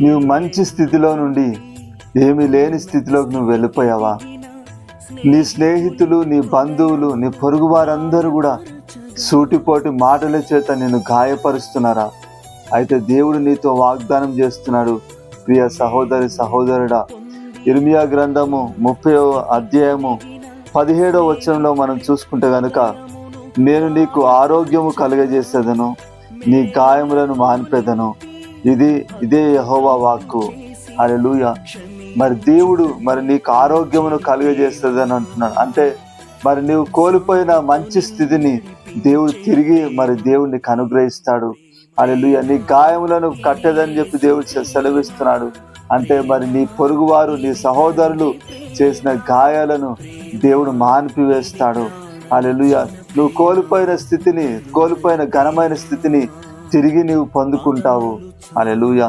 నీవు మంచి స్థితిలో నుండి ఏమీ లేని స్థితిలోకి నువ్వు వెళ్ళిపోయావా? నీ స్నేహితులు నీ బంధువులు నీ పొరుగు వారందరూ కూడా సూటిపోటి మాటల చేత నేను గాయపరుస్తున్నారా? అయితే దేవుడు నీతో వాగ్దానం చేస్తున్నాడు. ప్రియ సహోదరి సహోదరుడా ఇర్మియా గ్రంథము ముప్పై అధ్యాయము పదిహేడో వచనంలో మనం చూసుకుంటే కనుక నేను నీకు ఆరోగ్యము కలుగజేసేదను నీ గాయములను మాన్పేదను. ఇది ఇదే యహోవా వాక్కు. హల్లెలూయ. మరి దేవుడు మరి నీకు ఆరోగ్యమును కలుగజేస్తుంది అని అంటున్నాడు. అంటే మరి నీవు కోల్పోయిన మంచి స్థితిని దేవుడు తిరిగి మరి దేవుడు నీకు అనుగ్రహిస్తాడు లూయ నీ గాయములను కట్టదని చెప్పి దేవుడు సెలవిస్తున్నాడు. అంటే మరి నీ పొరుగువారు నీ సహోదరులు చేసిన గాయాలను దేవుడు మాన్పివేస్తాడు. లూయ నువ్వు కోల్పోయిన స్థితిని కోల్పోయిన ఘనమైన స్థితిని తిరిగి నీవు పొందుకుంటావు. అలెలుయా